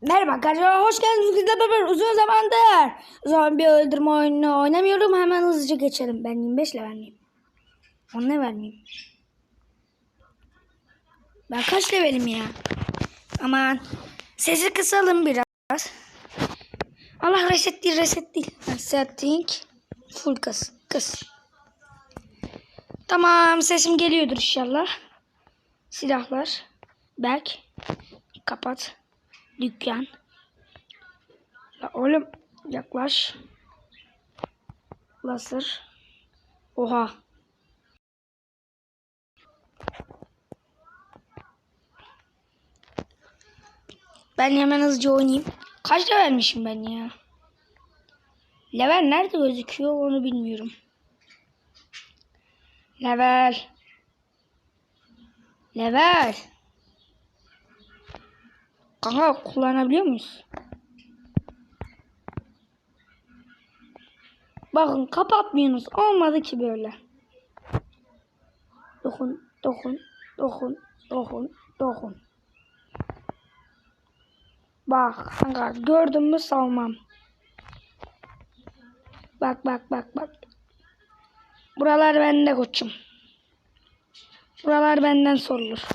Merhaba arkadaşlar hoş geldiniz. Bizle beraber uzun zamandır. Zombi öldürme oyununu oynamıyorum. Hemen hızlıca geçelim. Ben 25 ile vermeyeyim. Onu ne vermeyeyim? Ben kaç levelim ya? Aman sesi kısalım biraz. Allah reset değil reset değil. Setting full kız kız. Tamam sesim geliyordur inşallah. Silahlar back kapat Dükkan. La oğlum yaklaş. Laser. Oha. Ben hemen hızlıca oynayayım. Kaç levelmişim ben ya? Level nerede gözüküyor onu bilmiyorum. Level. Level. Kanka kullanabiliyor muyuz? Bakın kapatmıyorsunuz. Olmadı ki böyle. Dokun, dokun, dokun, dokun, dokun. Bak kanka gördün mü salmam. Bak bak bak bak. Buralar bende koçum. Buralar benden sorulur.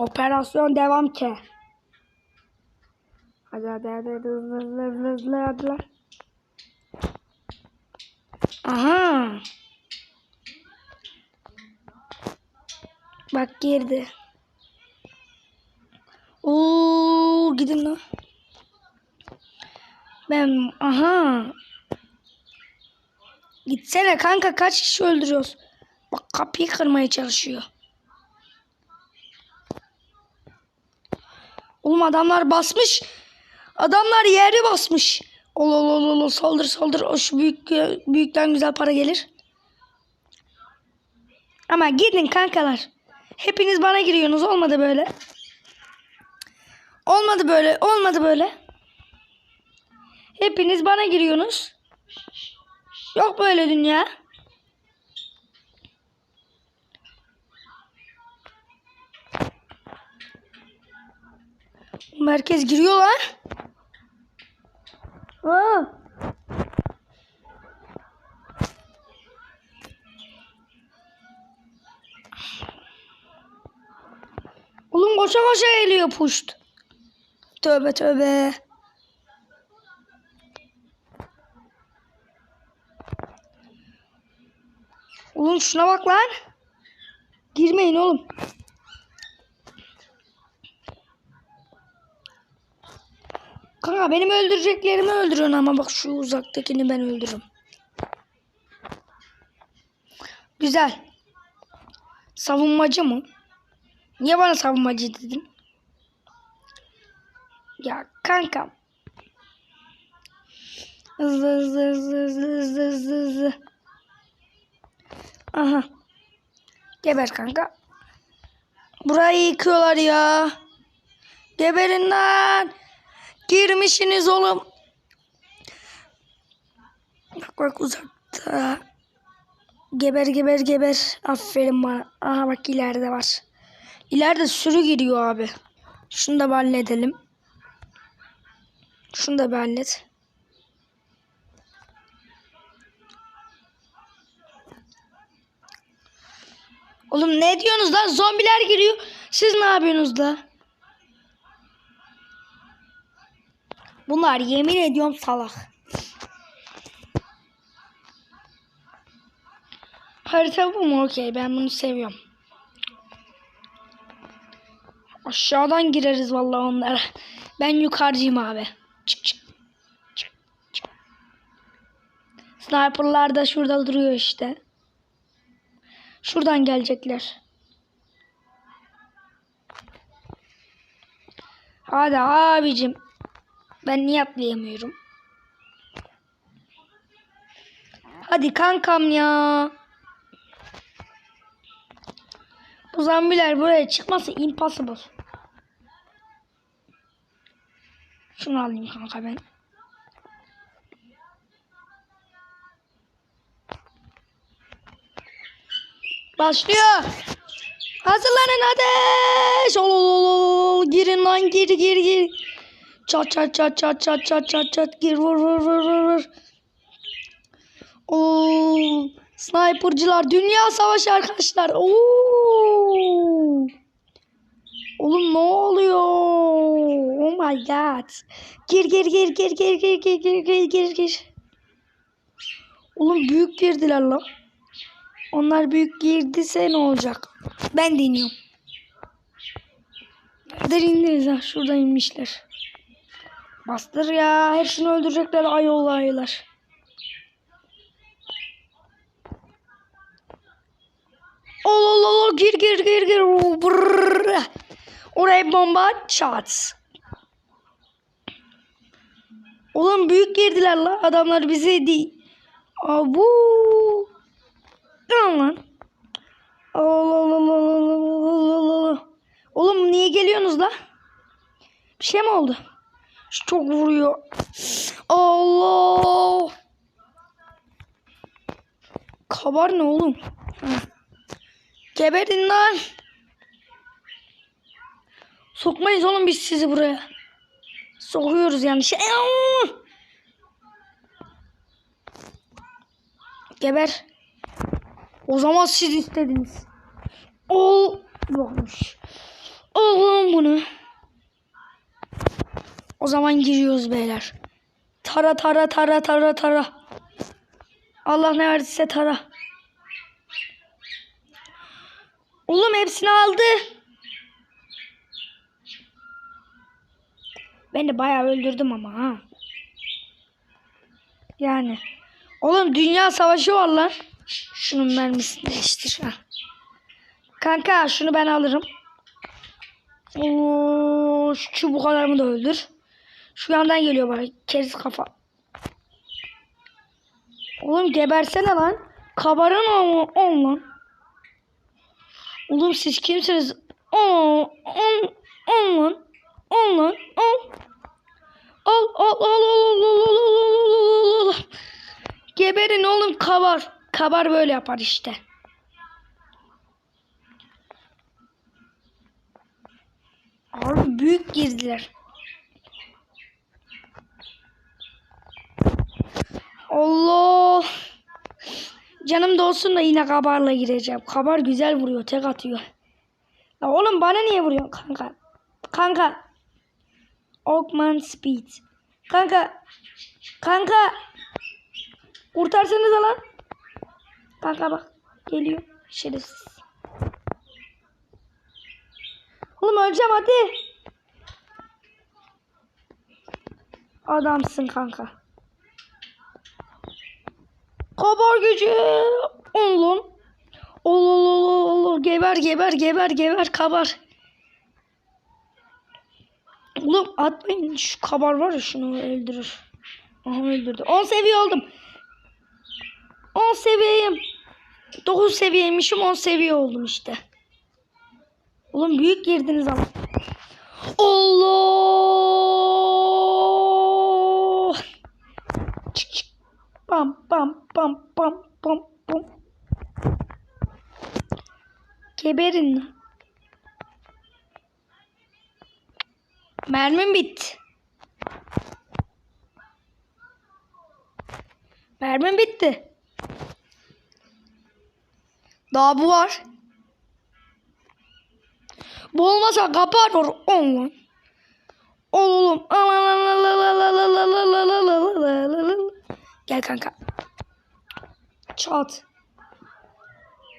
Operasyon devam ki. Hadi hadi hadi. Aha. Bak girdi. Oo gidin lan. Ben aha. Gitsene kanka kaç kişi öldürüyoruz? Bak kapıyı kırmaya çalışıyor. Oğlum adamlar basmış. Adamlar yeri basmış. Ol ol ol ol saldır saldır. O şu büyük büyükten güzel para gelir. Ama gidin kankalar. Hepiniz bana giriyorsunuz. Olmadı böyle. Olmadı böyle. Olmadı böyle. Hepiniz bana giriyorsunuz. Yok böyle dünya. Merkez giriyorlar. Aa. Oğlum koşa koşa geliyor puşt. Tövbe tövbe. Oğlum şuna bak lan. Girmeyin oğlum. Kanka benim öldüreceklerimi öldürün ama bak şu uzaktakini ben öldürürüm. Güzel. Savunmacı mı? Niye bana savunmacı dedin? Ya kanka. Hızlı hızlı hızlı hızlı hızlı hızlı hızlı. Aha. Geber kanka. Burayı yıkıyorlar ya. Geberin lan. Girmişsiniz oğlum. Bak bak uzakta. Geber geber geber. Aferin bana. Aha bak ileride var. İleride sürü giriyor abi. Şunu da bir halledelim. Şunu da bir hallet. Oğlum ne diyorsunuz lan? Zombiler giriyor. Siz ne yapıyorsunuz da? Bunlar yemin ediyorum salak. Harita bu mu? Okey ben bunu seviyorum. Aşağıdan gireriz vallahi onlara. Ben yukarıcıyım abi. Çık çık. Çık çık. Sniperlar da şurada duruyor işte. Şuradan gelecekler. Hadi abicim. Ben niye atlayamıyorum? Hadi kankam ya. Bu zombiler buraya çıkması impossible. Şunu alayım kanka ben. Başlıyor. Hazırlanın ateş. Ol ol ol ol. Girin lan gir gir gir. Çat çat çat çat çat çat çat çat gir vur vur vur vur vur. Oo. Sniper'cılar dünya savaşı arkadaşlar. Oo. Oğlum ne oluyor? Oh my god. Gir gir gir gir gir gir gir gir gir gir gir. Oğlum büyük girdiler lan. Onlar büyük girdiyse ne olacak? Ben de iniyorum. Nereden ha? Şurada inmişler. Bastır ya. Hepsini öldürecekler ayol ayılar. Ol ol ol gir gir gir gir. Brrr. Oraya bomba çat. Oğlum büyük girdiler la. Adamlar bize değil. Abu. Lan lan. Oğlum niye geliyorsunuz la? Bir şey mi oldu? Çok vuruyor. Allah. Kabar ne oğlum? Geberin lan. Sokmayız oğlum biz sizi buraya. Sokuyoruz yani. Şey... Geber. O zaman siz istediniz. Ol. Bakmış. Oğlum bunu. O zaman giriyoruz beyler. Tara tara tara tara tara. Allah ne verdiyse tara. Oğlum hepsini aldı. Ben de bayağı öldürdüm ama ha. Yani. Oğlum dünya savaşı var lan. Şunun mermisini değiştir. Ha. Kanka şunu ben alırım. Oo, şu çubuk adamı da öldür. Şu yandan geliyor bana. Keriz kafa. Oğlum gebersene lan. Kabaran o on lan. Oğlum siz kimsiniz? On, on, on lan. On lan. On. Al al al al al al al al al al. Geberin oğlum kabar. Kabar böyle yapar işte. Abi büyük girdiler. Allah. Canım da olsun da yine kabarla gireceğim. Kabar güzel vuruyor. Tek atıyor. Ya oğlum bana niye vuruyorsun kanka? Kanka. Oakman Speed. Kanka. Kanka. Kurtarsanıza lan. Kanka bak. Geliyor. Şerefsiz. Oğlum öleceğim hadi. Adamsın kanka. Kabar gücü. Oğlum. Ol ol ol ol geber geber geber geber kabar. Oğlum atmayın şu kabar var ya şunu öldürür. Aha öldürdü. 10 seviye oldum. 10 seviyeyim. 9 seviyeymişim 10 seviye oldum işte. Oğlum büyük girdiniz ama. Allah! Çık çık. Pam pam pam pam pam pam. Geberin. Mermim bitti. Mermim bitti. Daha bu var. Bu olmasa kapar or oğlum. Oğlum. Gel kanka. Çat.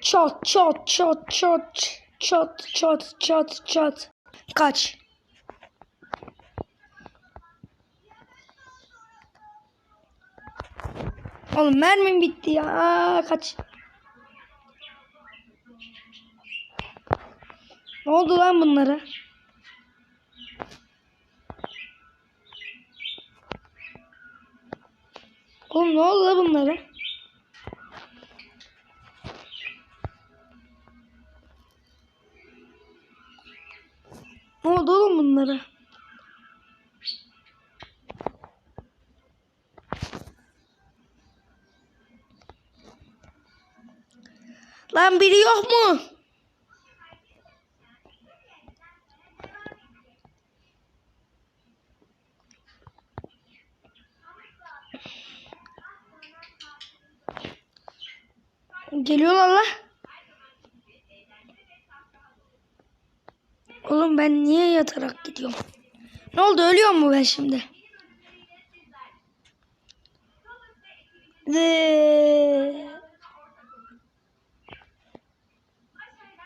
Çat çat çat çat çat çat çat çat. Kaç. Oğlum mermim bitti ya. Kaç. Ne oldu lan bunlara? Oğlum ne oldu lan bunlara? Ne oldu oğlum bunlara? Lan biri yok mu? Geliyorlar la. Oğlum ben niye yatarak gidiyorum? Ne oldu ölüyor mu ben şimdi? Ve...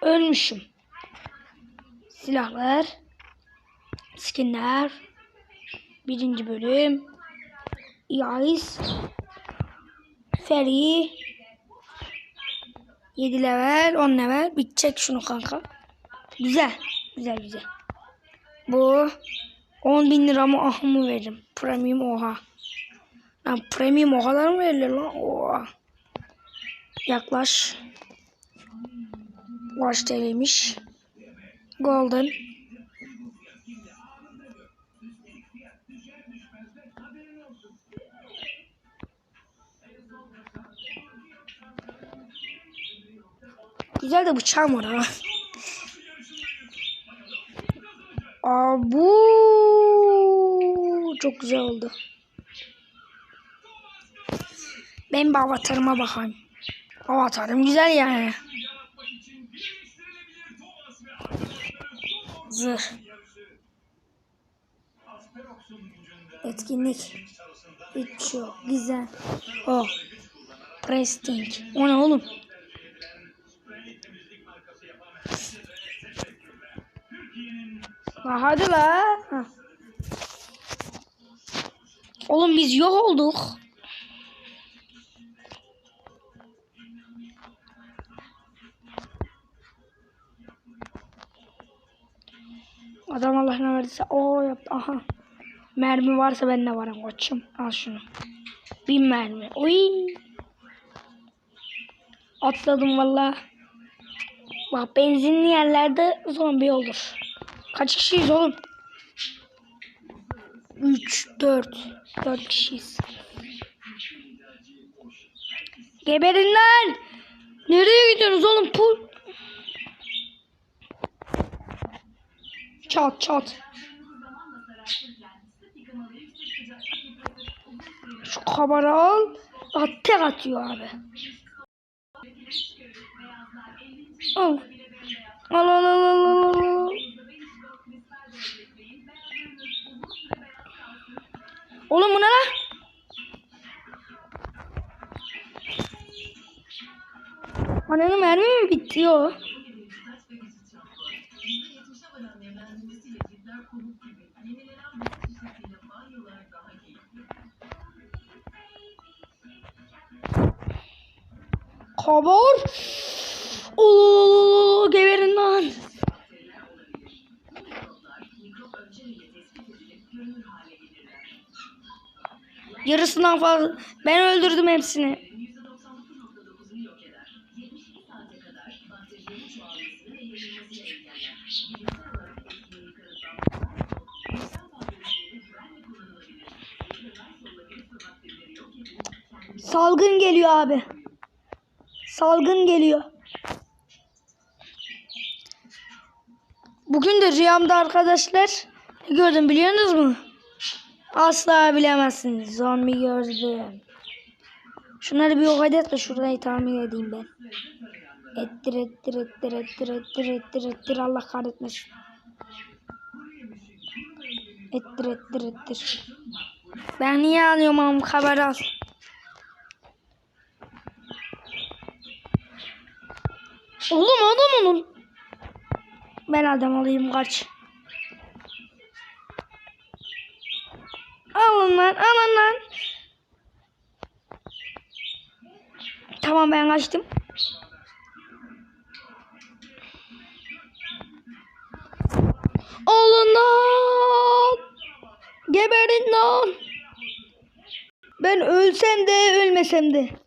Ölmüşüm. Silahlar. Skinler. Birinci bölüm. Yais. Feri. 7 level, 10 level. Bitecek şunu kanka. Güzel. Güzel güzel. Bu 10 bin lira mı ah mı veririm? Premium oha. Lan premium o kadar mı verilir lan? Oha. Yaklaş. Kaç TL'ymiş? Golden. Güzel de bıçağım var ha. Abu çok güzel oldu. Ben bir avatarıma bakayım. Avatarım güzel yani. Zırh. Etkinlik. Hiç. Güzel. O. Presting. O ne oğlum? La la. Ha. Oğlum biz yok olduk. Adam Allah ne verdiyse o yaptı. Aha. Mermi varsa ben de varım koçum. Al şunu. Bin mermi. Oy. Atladım valla. Bak benzinli yerlerde zombi olur. Kaç kişiyiz oğlum? 3, 4. 4 kişiyiz. Geberin lan! Nereye gidiyorsunuz oğlum? Pul. Çat çat. Şu kabarı al. At atıyor abi. Al. Al al al al al al. Oğlum bu ne lan? Ananın mermi mi bitiyor? Kabur. Oo, geberin lan. Yarısından fazla. Ben öldürdüm hepsini. Salgın geliyor abi. Salgın geliyor. Bugün de rüyamda arkadaşlar ne gördüm biliyorsunuz mu? Asla bilemezsiniz. Zombi gördüm. Şunları bir yok edet de şurayı tahmin edeyim ben. Ettir ettir ettir ettir ettir ettir ettir Allah kahretmesin. Ettir ettir ettir. Ben niye alıyorum ama haber al. Oğlum adam olun. Ben adam olayım kaç. Alın lan alın lan. Tamam ben kaçtım. Alın lan. Geberin lan. Ben ölsem de ölmesem de.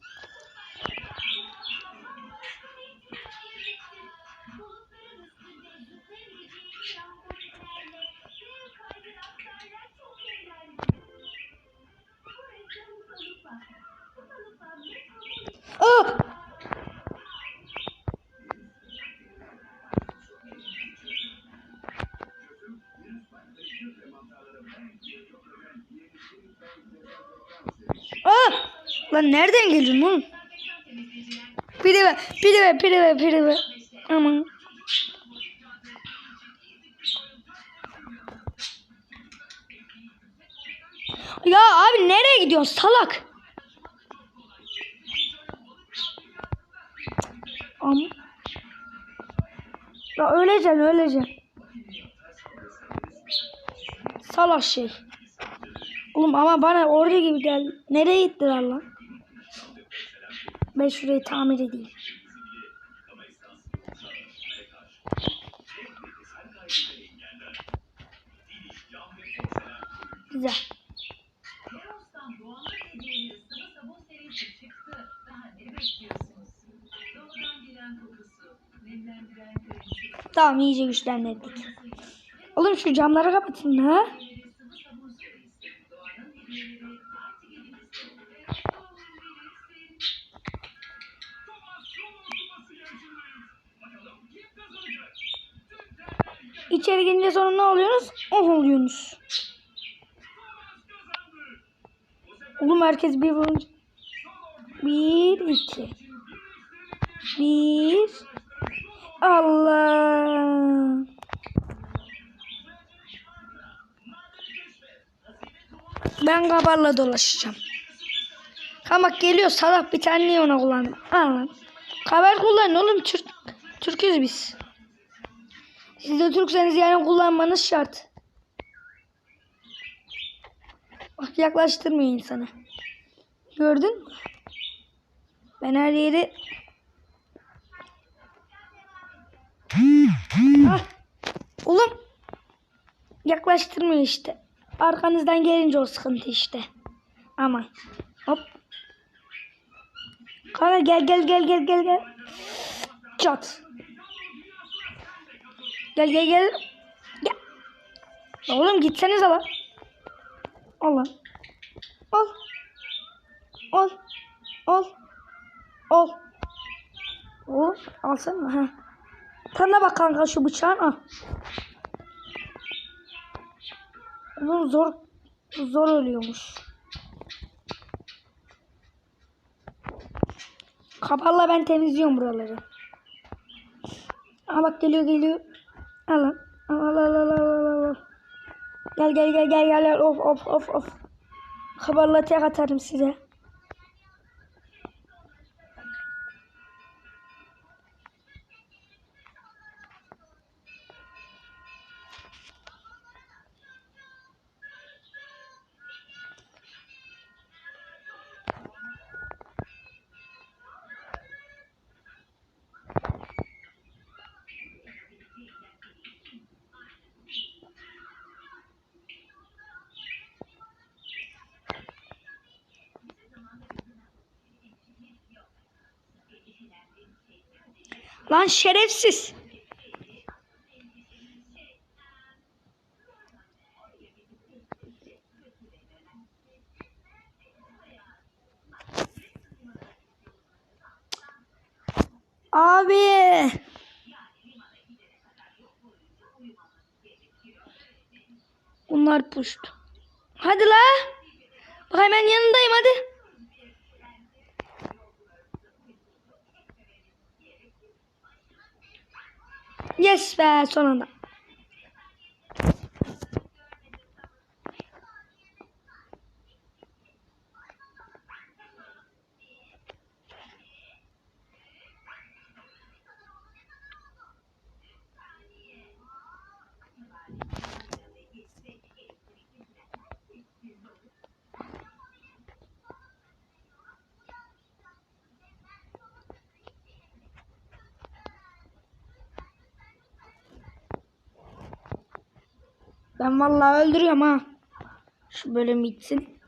Lan nereden geliyorsun oğlum? Piri ver. Piri ver. Piri ver. Piri ver. Aman. Ya abi nereye gidiyorsun salak? Am. Ya öleceksin öleceksin. Salak şey. Oğlum ama bana orada gibi geldi. Nereye gittiler lan? Ben şurayı tamir edeyim. Güzel. Tamam iyice güçlendirdik. Oğlum şu camları kapatın ha. İçeri girince sonra ne oluyorsunuz? Oh oluyorsunuz. Oğlum herkes bir vurunca. Bir, iki. Bir. Allah. Ben kabarla dolaşacağım. Ha bak geliyor salak bir tane niye ona kullandım. Lan. Kabar kullanın oğlum Türk. Türküz biz. Siz de Türkseniz yani kullanmanız şart. Bak yaklaştırmıyor insanı. Gördün mü? Ben her yeri... ah. Oğlum. Yaklaştırmıyor işte. Arkanızdan gelince o sıkıntı işte. Aman. Hop. Kanka gel gel gel gel gel gel. Çat. Gel gel gel. Gel. Oğlum gitsenize lan. Al. Al. Al. Al. Al. Oğlum alsana. Ha. Tadına bak kanka şu bıçağın al. Oğlum zor zor ölüyormuş. Kaparla ben temizliyorum buraları. Aa bak geliyor geliyor. Al lan. Al al al al al al. Gel gel gel gel gel. Of of of of. Kaparla tek atarım size. Lan şerefsiz. Abi. Bunlar puşt. Hadi la. Bak hemen yanındayım hadi. Yes be sonunda. Ben vallahi öldürüyorum ha. Şu bölüm bitsin.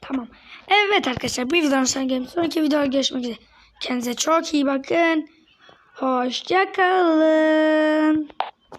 Tamam. Evet arkadaşlar bir videodan sonra gelin. Sonraki videoda görüşmek üzere. Kendinize çok iyi bakın. Hoşçakalın.